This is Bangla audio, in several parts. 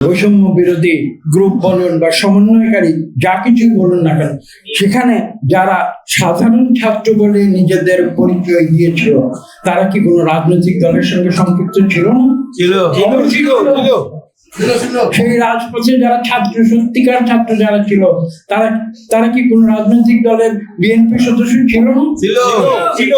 বৈষম্য বিরোধী গ্রুপ বলুন বা সমন্বয়কারী যা কিছু বলুন না কেন সেখানে যারা সাধারণ ছাত্র বলে নিজেদের পরিচয় দিয়েছিল তারা কি কোনো রাজনৈতিক দলের সঙ্গে সম্পৃক্ত ছিল না? ছিল। ছিল, ছিল। সেই রাজপথে যারা ছাত্র সত্যিকার ছাত্র যারা ছিল তারা তারা কি কোন রাজনৈতিক দলের বিএনপি সদস্য ছিল না? ছিল। ছিল।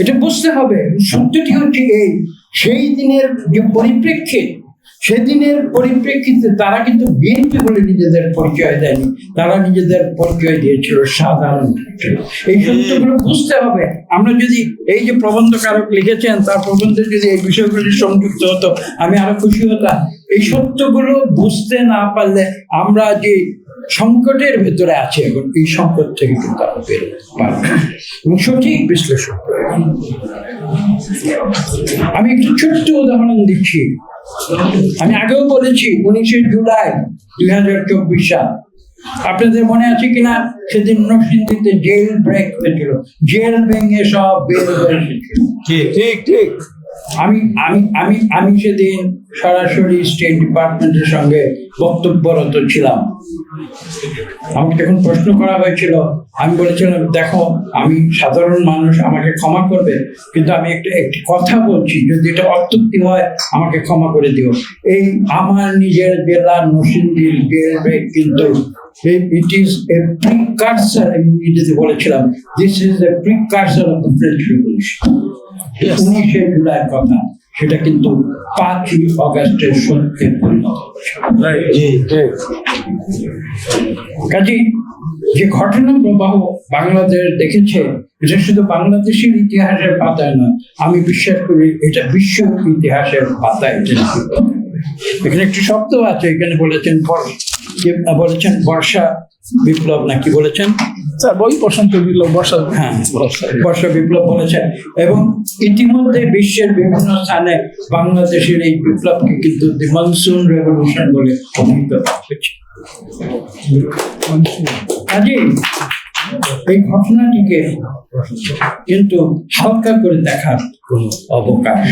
এটা বুঝতে হবে। সত্যটি হচ্ছে এই সেই দিনের যে পরিপ্রেক্ষিত সেদিনের পরিপ্রেক্ষিতে তারা কিন্তু বিএনপি বলে নিজেদের পরিচয় দেয়নি। তারা নিজেদের পরিচয় দিয়েছিল সাধারণ এই সত্যগুলো বুঝতে হবে। আমরা যদি এই যে প্রবন্ধকারক লিখেছেন, তার প্রবন্ধে যদি এই বিষয়গুলি সংযুক্ত হতো, আমি আরও খুশি হতাম। এই সত্যগুলো বুঝতে না পারলে আমরা যে সংকটের ভেতরে আছে এখন, এই সংকট থেকে কিন্তু আমরা বেরোতে পারব এবং সঠিক বিশ্লেষণ প্রয়োজন। আমি একটু ছোট্ট উদাহরণ দিচ্ছি। আমি আগেও বলেছি উনিশে জুলাই দুই হাজার চব্বিশ সাল। আপনাদের মনে আছে কিনা? সেদিন নরসিংদীতে জেল ব্রেক হয়েছিল। জেল ভেঙে সব বের ঠিক ঠিক। আমি আমি আমি আমি সেদিন সরাসরি স্টেট ডিপার্টমেন্টের সঙ্গে বক্তব্যরত ছিলাম। আমাকে যখন প্রশ্ন করা হয়েছিল আমি বলেছিলাম দেখো আমি সাধারণ মানুষ আমাকে ক্ষমা করবে কিন্তু আমি একটা একটি কথা বলছি যদি এটা অত্যুক্তি হয় আমাকে ক্ষমা করে দিও। এই আমার নিজের জেলা নরসিংদীর জেল কিন্তু ইট ইজ এ প্রিকার্সার আমি ইংরেজিতে বলেছিলাম this is a precursor of the French revolution উনিশে জুলাই কথা। সেটা কিন্তু পাঁচই অগাস্টের সত্যে পরিণত। কাজে যে ঘটনা প্রবাহ বাংলাদেশ দেখেছে এটা শুধু বাংলাদেশের ইতিহাসের পাতায় না আমি বিশ্বাস করি এটা বিশ্ব ইতিহাসের পাতায়। এখানে একটি শব্দ আছে এখানে বলেছেন বলেছেন বর্ষা বিপ্লব নাকি বলেছেন? স্যার বই বসন্ত বিপ্লব বর্ষা হ্যাঁ বর্ষা বিপ্লব বলেছেন। এবং ইতিমধ্যে বিশ্বের বিভিন্ন স্থানে বাংলাদেশের এই বিপ্লবকে কিন্তু দি মনসুন রেভলিউশন বলে অভিহিত হয়েছে। কাজেই এই ঘটনাটিকে কিন্তু হালকা করে দেখার কোনো অবকাশ।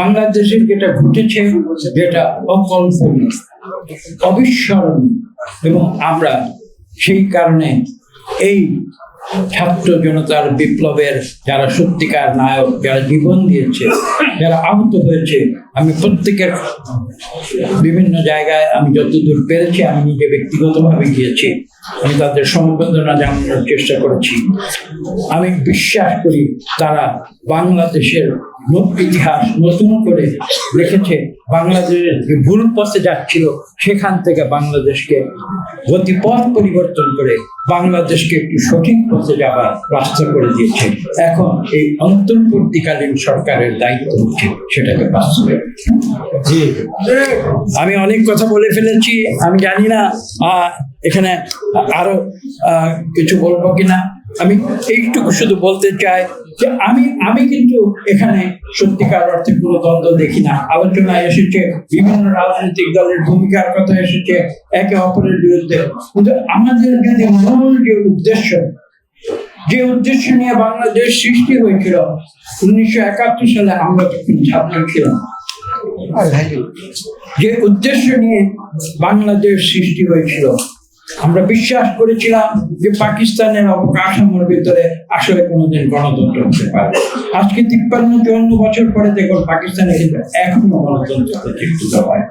বাংলাদেশের যেটা ঘটেছে যেটা অকল্পনীয় অবিস্মরণীয়। এবং আমরা সেই কারণে এই ছাত্র জনতার বিপ্লবের যারা সত্যিকার নায়ক, যারা জীবন দিয়েছে, যারা আহত হয়েছে, আমি প্রত্যেকের বিভিন্ন জায়গায় আমি যতদূর পেরেছি, আমি নিজে ব্যক্তিগতভাবে গিয়েছি। আমি তাদের সমবেদনা জানানোর চেষ্টা করেছি। আমি বিশ্বাস করি তারা বাংলাদেশের ইতিহাস নতুন করে লিখেছে বাংলাদেশের যে ভুল পথে যাচ্ছিল সেখান থেকে বাংলাদেশকে গতিপথ পরিবর্তন করে বাংলাদেশকে একটি সঠিক পথে যাবার রাস্তা করে দিয়েছে। এখন এই অন্তর্বর্তীকালীন সরকারের দায়িত্ব হচ্ছে সেটাকে বাস্তবে জি। আমি অনেক কথা বলে ফেলেছি আমি জানি না এখানে আরও আহ, কিছু বলব কিনা। আমি এইটুকু শুধু বলতে চাই যে আমি আমি কিন্তু এখানে সত্যিকার অর্থে কোনো দ্বন্দ্ব দেখি না। আলোচনায় এসেছে বিভিন্ন রাজনৈতিক দলের ভূমিকার কথা এসেছে একে অপরের বিরুদ্ধে। কিন্তু আমাদের যদি মূল যে উদ্দেশ্য যে উদ্দেশ্য নিয়ে বাংলাদেশ সৃষ্টি হয়েছিল উনিশশো একাত্তর সালে আমরা তখন ছাত্র ছিলাম। যে উদ্দেশ্য নিয়ে বাংলাদেশ সৃষ্টি হয়েছিল আমরা বিশ্বাস করেছিলাম যে পাকিস্তানের অবকাঠামোর ভিতরে আসলে কোনোদিন গণতন্ত্র হতে পারে। আজকে তিপ্পান্ন, চুয়ান্ন বছর পরে দেখুন পাকিস্তানে কিন্তু এখনও গণতন্ত্র হয়।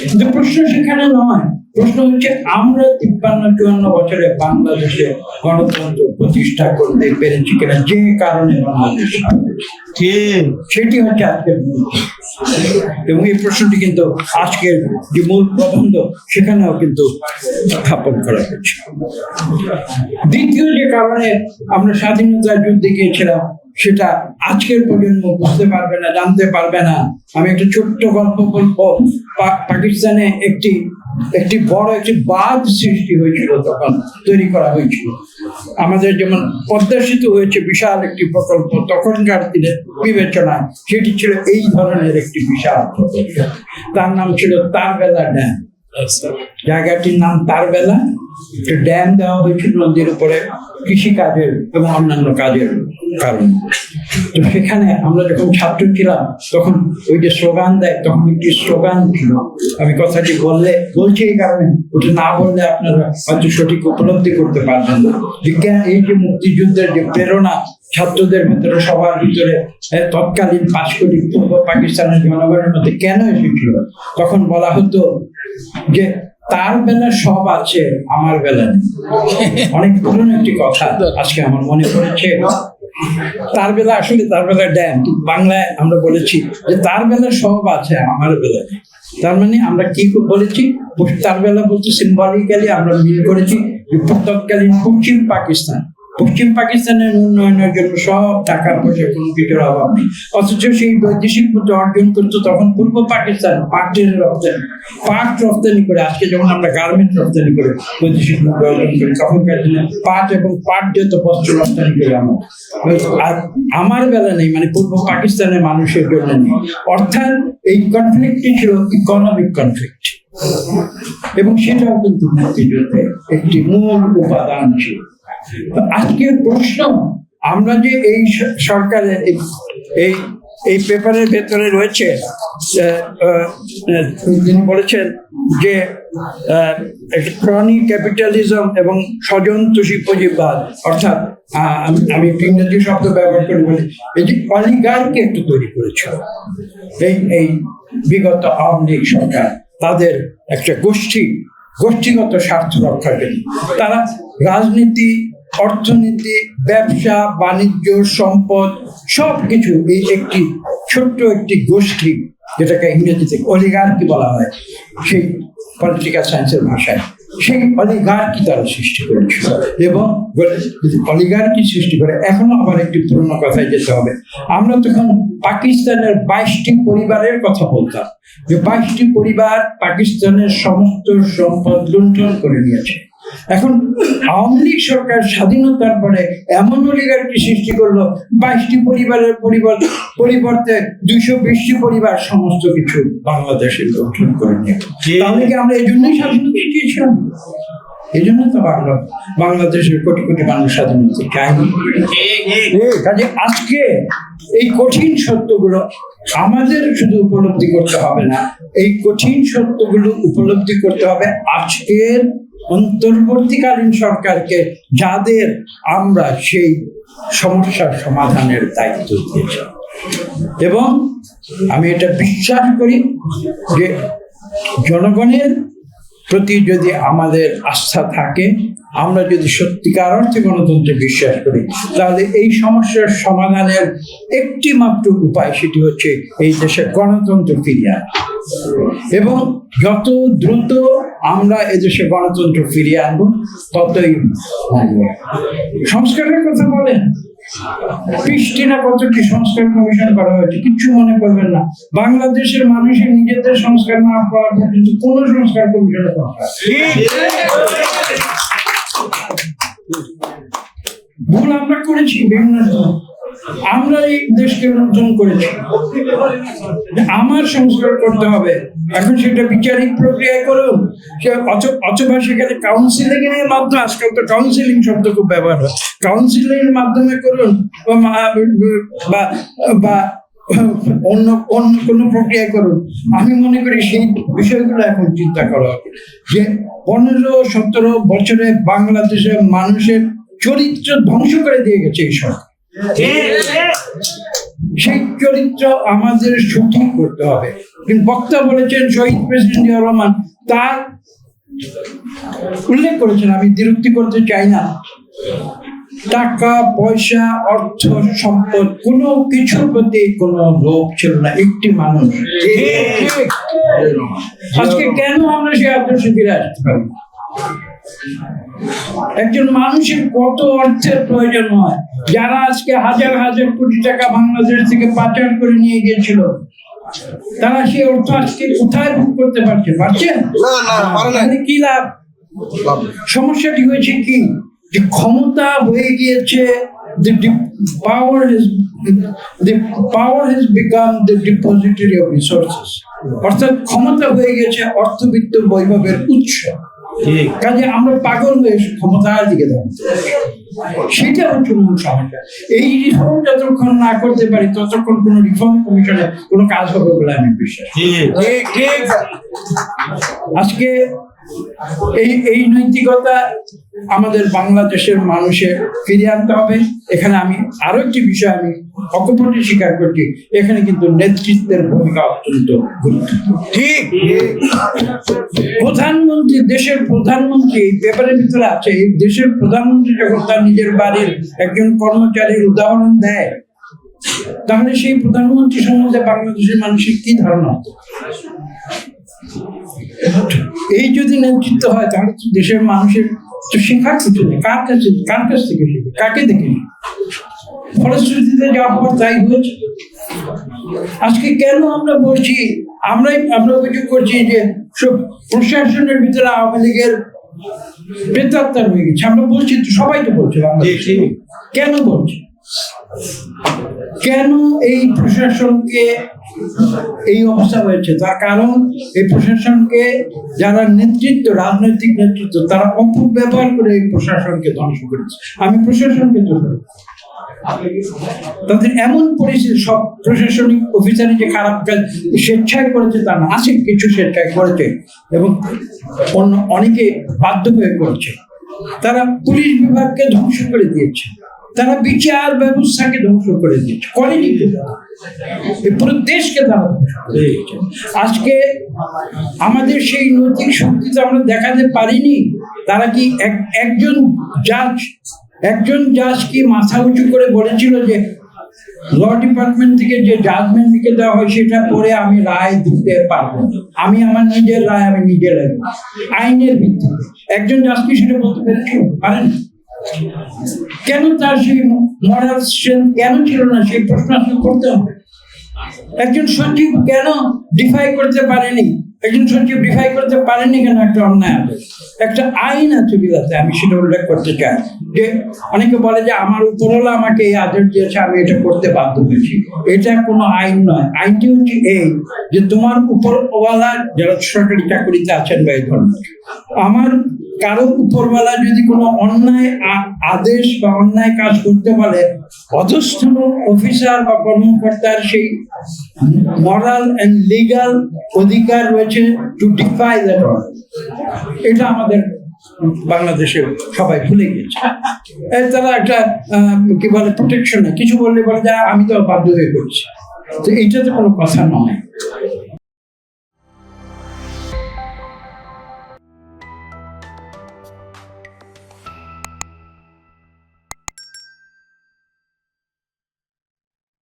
কিন্তু প্রশ্ন সেখানে নয় প্রশ্ন হচ্ছে আমরা তিপ্পান্ন চুয়ান্ন বছরে বাংলাদেশে গণতন্ত্র প্রতিষ্ঠা করতে পেরেছি কিনা? যে কারণে বাংলাদেশ সেটি হচ্ছে আজকের এবং এই প্রশ্নটি কিন্তু আজকের যে মূল প্রবন্ধ সেখানেও কিন্তু স্থাপন করা হয়েছে। দ্বিতীয় যে কারণে আমরা স্বাধীনতার যুদ্ধে গিয়েছিলাম সেটা আজকের প্রজন্ম বুঝতে পারবে না জানতে পারবে না। আমি একটা ছোট্ট গল্প বলব। পাকিস্তানে একটি একটি বড় একটি বাঁধ সৃষ্টি হয়েছিল তখন, তৈরি করা হয়েছিল। আমাদের যেমন পদ্মা সেতু হয়েছে বিশাল একটি প্রকল্প, তখনকার দিনে বিবেচনায় সেটি ছিল এই ধরনের একটি বিশাল প্রকল্প। তার নাম ছিল তারবেলা ড্যাম। জায়গাটির নাম তারবেলা। ড্যাম দেওয়া হয়েছিল নদীর উপরে কৃষি কাজের এবং অন্যান্য কাজের। কারণ। তো সেখানে আমরা যখন ছাত্র ছিলাম, তখন ওই যে স্লোগান দেয়, তখন একটি স্লোগান ছিল। আমি কথাটি বললে, বলছি এই কারণে, ওটা না বললে আপনারা হয়তো সঠিক উপলব্ধি করতে পারবেন না। বিজ্ঞান এই যে মুক্তিযুদ্ধের যে প্রেরণা, ছাত্রদের ভিতরে সবার ভিতরে তৎকালীন পাঁচ কোটি পূর্ব পাকিস্তানের জনগণের মধ্যে কেন এসেছিল? তখন বলা হতো যে, তার বেলা সব আছে, আমার বেলা নেই। অনেক পুরনো একটি কথা আজকে আমার মনে পড়েছে। তার বেলা আসলে তার বেলা ড্যাম বাংলায় আমরা বলেছি যে তার বেলা সব আছে আমার বেলা তার মানে আমরা কি বলেছি? তার বেলা বলতে সিম্বলিক্যালি আমরা মিল করেছি পশ্চিম পাকিস্তান। পশ্চিম পাকিস্তানের উন্নয়নের জন্য সব টাকা পয়সা কোনো কিছুর অভাব নেই। অথচ সেই বৈদেশিক মুদ্রা অর্জন করতো তখন পূর্ব পাকিস্তান, পাটের রপ্তানি, পাট রপ্তানি করে, আজকে যখন আমরা গার্মেন্ট রপ্তানি করে বৈদেশিক মুদ্রা অর্জন করি তখনকার দিনে পাট এবং পাট জাত বস্ত্র রপ্তানি করি আমরা। আর আমার বেলা নেই মানে পূর্ব পাকিস্তানের মানুষের জন্য নেই। অর্থাৎ এই কনফ্লিক্টটি ছিল ইকোনমিক কনফ্লিক্ট এবং সেটাও কিন্তু মুক্তিযুদ্ধে একটি মূল উপাদান ছিল। তো আজকের প্রশ্ন, আমরা যে এই স- সরকারের এই- এই পেপারের ভেতরে রয়েছে তিনি বলেছেন যে ক্রনি ক্যাপিটালিজম এবং স্বজন্তোষী পুঁজিবাদ অর্থাৎ আমি- একটু ইংরেজি শব্দ ব্যবহার করে বলি, এই যে অলিগারকে একটু তৈরি করেছে। এই এই বিগত আওয়ামী লীগ সরকার, তাদের একটা গোষ্ঠী, গোষ্ঠীগত স্বার্থ রক্ষার জন্য। তারা রাজনীতি অর্থনীতি, ব্যবসা, বাণিজ্য, সম্পদ সব কিছু এই একটি ছোট্ট একটি গোষ্ঠী, যেটাকে ইংরেজিতে অলিগার্কি বলা হয়, সেই পলিটিক্যাল সায়েন্সের ভাষায়। সেই অলিগার্কি তারা সৃষ্টি করেছিল এবং অলিগার্কি সৃষ্টি করে, এখনও আবার একটি পুরনো কথায় যেতে হবে। আমরা তখন পাকিস্তানের বাইশটি পরিবারের কথা বলতাম। যে বাইশটি পরিবার পাকিস্তানের সমস্ত সম্পদ লুণ্ঠন করে নিয়েছে। এখন আওয়ামী লীগ সরকার স্বাধীনতার পরে এমন অলিগার্কি সৃষ্টি করল বাইশটি পরিবারের পরিবর্তে পরিবর্তে দুইশো বিশটি পরিবার সমস্ত কিছু বাংলাদেশে লুণ্ঠন করে নিয়ে। তাহলে কি আমরা এই জন্যই স্বাধীনতা চেয়েছিলাম এই জন্য তো বাংলা বাংলাদেশের কোটি কোটি মানুষ স্বাধীনতা চায়নি কাজে আজকে এই কঠিন সত্যগুলো আমাদের শুধু উপলব্ধি করতে হবে না এই কঠিন সত্যগুলো উপলব্ধি করতে হবে আজকের অন্তর্বর্তীকালীন সরকারকে যাদের আমরা সেই সমস্যার সমাধানের দায়িত্ব দিয়েছি। এবং আমি এটা বিশ্বাস করি যে জনগণের প্রতি যদি আমাদের আস্থা থাকে, আমরা যদি সত্যিকার অর্থে গণতন্ত্রে বিশ্বাস করি, তাহলে এই সমস্যার সমাধানের একটি মাত্র উপায় সেটি হচ্ছে এই দেশে গণতন্ত্র ফিরিয়ে আনা। এবং যত দ্রুত আমরা এদেশে গণতন্ত্র ফিরিয়ে আনব, ততই সংস্কারের কথা বলেন। বৃষ্টি না কতটি সংস্কার কমিশন করা হয়েছে, কিচ্ছু মনে করবেন না। বাংলাদেশের মানুষের নিজেদের সংস্কার না করা পর্যন্ত কোন সংস্কার দরকার ভুল আমরা করেছি বিভিন্ন। আমরা এই দেশকে লুণ্ঠন করেছি। আমার সংস্কার করতে হবে। এখন সেটা বিচারিক প্রক্রিয়ায় করুন। অথবা সেখানে কাউন্সিলিং এর মাধ্যমে, আজকাল তো কাউন্সিলিং শব্দ খুব ব্যবহার হয়। কাউন্সিলিং এর মাধ্যমে করুন বা বা অন্য অন্য কোনো প্রক্রিয়ায় করুন। আমি মনে করি সেই বিষয়গুলো এখন চিন্তা করা হবে যে পনেরো, সতেরো বছরে বাংলাদেশের মানুষের চরিত্র ধ্বংস করে দিয়ে গেছে এই সরকার। সেই চরিত্র আমাদের সঠিক করতে হবে। কিন্তু বক্তা বলেছেন শহীদ প্রেসিডেন্ট জিয়া রহমান তার উল্লেখ করেছেন আমি বিরক্তি করতে চাই না। টাকা পয়সা অর্থ সম্পদ কোনো কিছুর প্রতি কোনো লোভ ছিল না একটি মানুষ। আজকে কেন আমরা সেই আদর্শে ফিরে আসতে পারি? না? একজন মানুষের কত অর্থের প্রয়োজন হয়? যারা আজকে হাজার হাজার কোটি টাকা বাংলাদেশ থেকে পাচার করে নিয়ে গিয়েছিল তারা সেই অর্থ আজকে কোথায় ভোগ করতে পারছে পারছেন? কি লাভ? সমস্যাটি হয়েছে কি? যে ক্ষমতা হয়ে গিয়েছে the power has the power has become the depository of resources. অর্থাৎ ক্ষমতা হয়ে গেছে অর্থবিত্ত বৈভবের উৎস। কাজে আমরা পাগল হয়ে ক্ষমতার দিকে দাঁড়াতে সেটা হচ্ছে মূল সমস্যা। এই রিফর্ম যতক্ষণ না করতে পারি ততক্ষণ কোন রিফর্ম কমিশনে কোনো কাজ হবে বলে আমি বিশ্বাস আজকে এই এই নৈতিকতা আমাদের বাংলাদেশের মানুষের ফিরিয়ে আনতে হবে। এখানে আমি আরও একটি বিষয় আমি অকপটে স্বীকার করছি। এখানে কিন্তু নেতৃত্বের ভূমিকা অত্যন্ত গুরুত্বপূর্ণ। ঠিক। প্রধানমন্ত্রী দেশের প্রধানমন্ত্রী এই পেপারের ভিতরে আছে এই দেশের প্রধানমন্ত্রী যখন তার নিজের বাড়ির একজন কর্মচারীর উদাহরণ দেয় তাহলে সেই প্রধানমন্ত্রী সম্বন্ধে বাংলাদেশের মানুষের কি ধারণা? এই যদি নেতৃত্ব হয় তাহলে দেশের মানুষের তো শেখার কিছু নেই। কার কাছে কার কাছ থেকে শিখবে কাকে দেখে ফলশ্রুতিতে যা হওয়ার তাই হয়েছে। আজকে কেন আমরা বলছি আমরাই আমরা অভিযোগ করছি যে সব প্রশাসনের ভিতরে আওয়ামী লীগের প্রেতাত্মার হয়ে গেছে। আমরা বলছি তো সবাই তো বলছে। কেন বলছি? কেন এই প্রশাসনকে এই অবস্থা হয়েছে? তার কারণ, এই প্রশাসনকে যারা নেতৃত্ব, রাজনৈতিক নেতৃত্ব, তারা অপুর ব্যবহার করে এই প্রশাসনকে ধ্বংস করেছে। আমি প্রশাসনকে দেব। তাদের এমন পরিস্থিতি, সব প্রশাসনিক অফিসারই যে খারাপ কাজ স্বেচ্ছায় করেছে তা না। আছে কিছু স্বেচ্ছায় করেছে এবং অন্য অনেকে বাধ্য হয়ে করেছে। তারা পুলিশ বিভাগকে ধ্বংস করে দিয়েছে। তারা বিচার ব্যবস্থাকে ধ্বংস করে দিয়েছে। করেনি পুরো দেশকে তারা আজকে আমাদের সেই নৈতিক শক্তি তো আমরা দেখাতে পারিনি। তারা কি এক- একজন জাজ একজন জাজ কি মাথা উঁচু করে বলেছিল যে ল ডিপার্টমেন্ট থেকে যে জাজমেন্ট লিখে দেওয়া হয় সেটা পরে আমি রায় দিতে পারব আমি আমার নিজের রায়, আমি নিজে আইনের ভিত্তিতে। একজন জাজ কি সেটা বলতে পেরেছিল? পারেন? কেন তার সেই মরাল স্ট্রেংথ কেন ছিল না? সেই প্রশ্ন আসলে করতে হবে। একজন সচিব কেন ডিফাই করতে পারেনি? একজন সচিব ডিফাই করতে পারেনি কেন? একটা অন্যায় আদেশ। একটা আইন আছে বিলাতে আমি সেটা উল্লেখ করতে চাই। যে অনেকে বলে যে আমার উপরওয়ালা আমাকে এই আদেশ দিয়েছে, আমি এটা করতে বাধ্য হয়েছি। এটা কোনো আইন নয়। আইনটি হচ্ছে এই যে তোমার উপরওয়ালা যারা সরকারি চাকরিতে আছেন বা এই ধরনের, আমার কারও উপরওয়ালা যদি কোনো অন্যায় আদেশ বা অন্যায় কাজ করতে পারে অধস্থন অফিসার বা কর্মকর্তার সেই মরাল অ্যান্ড লিগাল অধিকার রয়েছে টু ডিফাই দ্যাট এটা আমাদের বাংলাদেশে সবাই ভুলে গেছে। এর তারা একটা কি বলে প্রোটেকশন কিছু বললে বলে যে, আমি তো বাধ্য হয়ে করছি। তো এইটা তো কোনো কথা নয়।